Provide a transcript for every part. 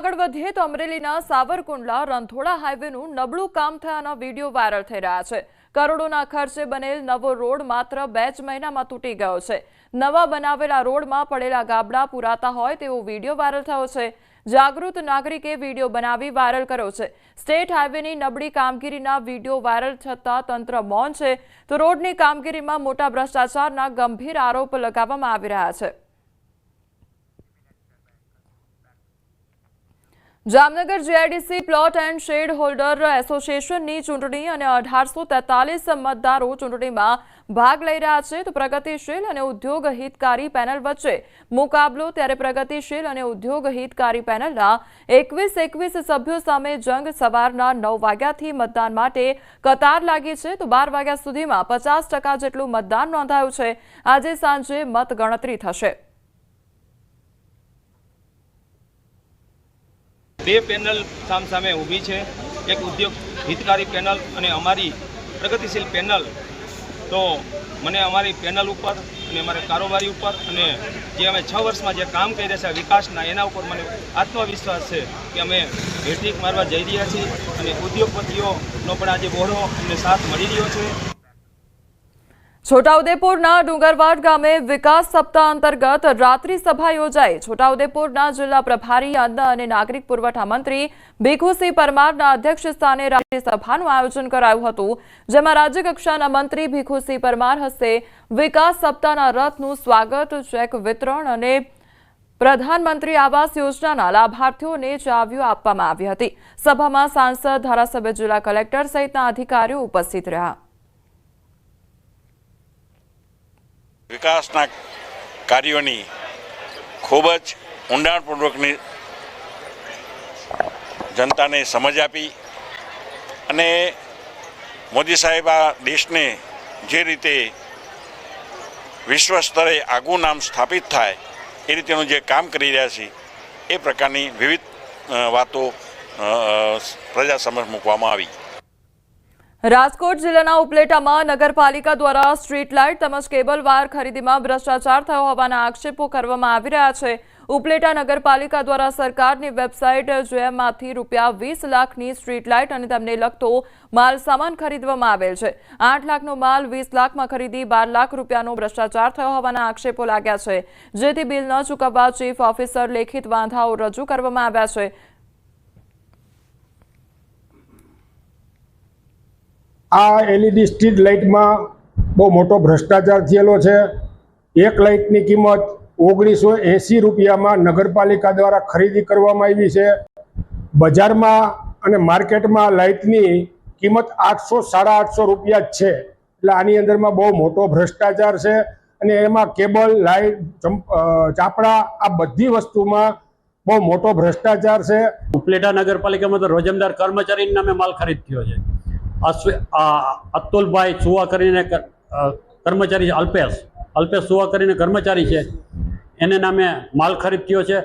આગળ વધીએ તો અમરેલીના સાવરકુંડલા રંથોડા હાઈવેનું નબળું કામ થયાના વીડિયો વાયરલ થઈ રહ્યા છે. કરોડોના ખર્ચે બનેલ નવો રોડ માત્ર બે જ મહિનામાં તૂટી ગયો છે. નવા બનાવેલા રોડમાં પડેલા ગાબડા પુરાતા હોય તેવો વીડિયો વાયરલ થયો છે. જાગૃત નાગરિકે વીડિયો બનાવી વાયરલ કર્યો છે. સ્ટેટ હાઈવેની નબળી કામગીરીના વીડિયો વાયરલ થતાં તંત્ર મૌન છે. તો રોડની કામગીરીમાં મોટા ભ્રષ્ટાચારના ગંભીર આરોપ લગાવવામાં આવી રહ્યા છે. Jamnagar GIDC plot and shed holder એસોસિએશનની ચૂંટણી અને અઢારસો તેતાલીસ મતદારો ચૂંટણીમાં ભાગ લઈ રહ્યા છે તો પ્રગતિશીલ અને ઉદ્યોગ હિતકારી પેનલ વચ્ચે મુકાબલો ત્યારે પ્રગતિશીલ અને ઉદ્યોગ હિતકારી પેનલના એકવીસ એકવીસ સભ્યો સામે જંગ સવારના નવ વાગ્યાથી મતદાન માટે કતાર લાગી છે તો બાર વાગ્યા સુધીમાં પચાસ જેટલું મતદાન નોંધાયું છે. આજે સાંજે મતગણતરી થશે. બે પેનલ સામસામે ઊભી છે. એક ઉદ્યોગ હિતકારી પેનલ અને અમારી પ્રગતિશીલ પેનલ. તો મને અમારી પેનલ ઉપર અને અમારા કારોબારી ઉપર અને જે અમે છ વર્ષમાં જે કામ કરી રહ્યા છે વિકાસના એના ઉપર મને આત્મવિશ્વાસ છે કે અમે હેટ્રિક મારવા જઈ રહ્યા છીએ અને ઉદ્યોગપતિઓનો પણ આજે બહોળો અમને સાથ મળી રહ્યો છે. છોટાઉદેપુરના ડુંગરવાડ ગામે વિકાસ સપ્તાહ અંતર્ગત રાત્રિ સભા યોજાઈ. છોટાઉદેપુરના જિલ્લા પ્રભારી, અન્ન અને નાગરિક પુરવઠા મંત્રી ભીખુસિંહ પરમારના અધ્યક્ષ સ્થાને રાત્રિ સભાનું આયોજન કરાયું હતું, જેમાં રાજ્યકક્ષાના મંત્રી ભીખુસિંહ પરમાર હસ્તે વિકાસ સપ્તાહના રથનું સ્વાગત, ચેક વિતરણ અને પ્રધાનમંત્રી આવાસ યોજનાના લાભાર્થીઓને ચાવીઓ આપવામાં આવી હતી. સભામાં સાંસદ, ધારાસભ્ય, જિલ્લા કલેક્ટર સહિતના અધિકારીઓ ઉપસ્થિત રહ્યા. વિકાસના કાર્યોની ખૂબ જ ઊંડાણપૂર્વકની જનતાને સમજ આપી અને મોદી સાહેબ આ દેશને જે રીતે વિશ્વ સ્તરે આગવું નામ સ્થાપિત થાય એ રીતેનું જે કામ કરી રહ્યા છે, એ પ્રકારની વિવિધ વાતો પ્રજા સમક્ષ મૂકવામાં આવી. રાજકોટ જિલ્લાના ઉપલેટામાં નગરપાલિકા દ્વારા સ્ટ્રીટ લાઇટ તેમજ કેબલ વાયર ખરીદીમાં ભ્રષ્ટાચાર થયો હોવાના આક્ષેપો કરવામાં આવી રહ્યા છે. ઉપલેટા નગરપાલિકા દ્વારા સરકારની વેબસાઇટ જેમાંથી રૂપિયા વીસ લાખની સ્ટ્રીટ લાઇટ અને તેમને લગતો માલ સામાન ખરીદવામાં આવેલ છે. આઠ લાખનો માલ વીસ લાખમાં ખરીદી બાર લાખ રૂપિયાનો ભ્રષ્ટાચાર થયો હોવાના આક્ષેપો લાગ્યા છે. જેથી બિલ ન ચૂકવવા ચીફ ઓફિસર લેખિત વાંધાઓ રજૂ કરવામાં આવ્યા છે. આ એલઈડી સ્ટ્રીટ લાઇટમાં બહુ મોટો ભ્રષ્ટાચાર થયેલો છે. એક લાઇટની કિંમત ઓગણીસો એંસી રૂપિયામાં નગરપાલિકા દ્વારા ખરીદી કરવામાં આવી છે. બજારમાં અને માર્કેટમાં લાઇટની કિંમત આઠસો સાડા આઠસો રૂપિયા જ છે. એટલે આની અંદરમાં બહુ મોટો ભ્રષ્ટાચાર છે અને એમાં કેબલ લાઇટ ચંપ- ચાપડા આ બધી વસ્તુમાં બહુ મોટો ભ્રષ્ટાચાર છે. ઉપલેટા નગરપાલિકામાં તો રોજમદાર કર્મચારી નામે માલ ખરીદ થયો છે. અતુલભાઈ સુવા કરીને કર્મચારી છે, અલ્પેશ. અલ્પેશ સુવા કરીને કર્મચારી છે. એને નામે માલ ખરીદ થયો છે.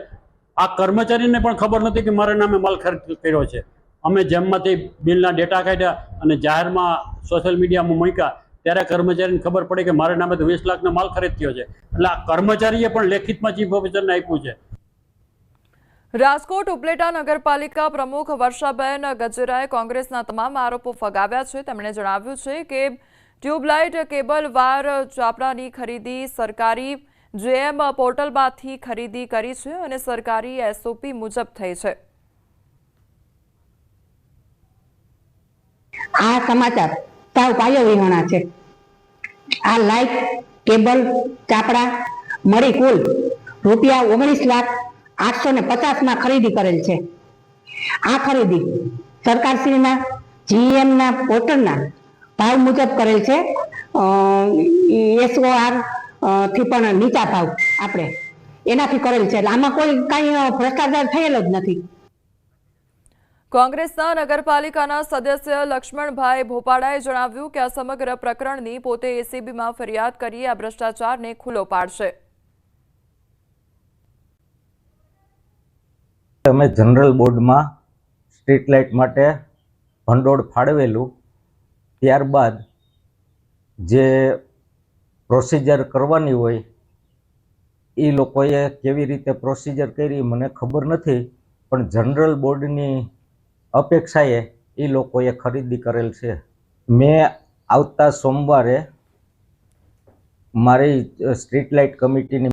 આ કર્મચારીને પણ ખબર નથી કે મારા નામે માલ ખરીદ કર્યો છે. અમે જેમમાંથી બિલના ડેટા કાઢ્યા અને જાહેરમાં સોશિયલ મીડિયામાં મૂક્યા, ત્યારે કર્મચારીને ખબર પડી કે મારા નામે તો વીસ લાખનો માલ ખરીદ થયો છે. એટલે આ કર્મચારીએ પણ લેખિતમાં ચીફ ઓફિસરને આપ્યું છે. રાજકોટ ઉપલેટા નગરપાલિકા પ્રમુખ વર્ષાબેન ગજેરાએ કોંગ્રેસના તમામ આરોપો ફગાવ્યા છે. તેમણે જણાવ્યું છે કે ટ્યુબલાઇટ કેબલ વાર ચાપડાની ખરીદી સરકારી જેએમ પોર્ટલમાંથી ખરીદી કરી છે અને સરકારી એસઓપી મુજબ થઈ છે. આ સમાચાર સાવ પાયો વિહોણા છે. આ લાઇટ, કેબલ, ચાપડા, મળી કુલ રૂપિયા ઓગણીસ લાખ આઠસો ને પચાસમાં ખરીદી કરેલ છે. આ ખરીદી સરકારશ્રીના જીએમના પોર્ટલના ભાવ મુજબ કરેલ છે. એસઓઆરથી પણ નીચા ભાવ આપણે એનાથી કરેલ છે. એટલે આમાં કોઈ કાંઈ ભ્રષ્ટાચાર થયેલો જ નથી. કોંગ્રેસના નગરપાલિકાના સદસ્ય લક્ષ્મણભાઈ ભોપાડાએ જણાવ્યું કે આ સમગ્ર પ્રકરણની પોતે એસીબીમાં ફરિયાદ કરી આ ભ્રષ્ટાચારને ખુલ્લો પાડશે. અમે જનરલ બોર્ડમાં સ્ટ્રીટ લાઇટ માટે ભંડોળ ફાળવેલું, ત્યારબાદ જે પ્રોસિજર કરવાની હોય એ લોકોએ કેવી રીતે પ્રોસિજર કરી મને ખબર નથી, પણ જનરલ બોર્ડની અપેક્ષાએ એ લોકોએ ખરીદી કરેલ છે. મેં આવતા સોમવારે મારી સ્ટ્રીટ લાઇટ કમિટીની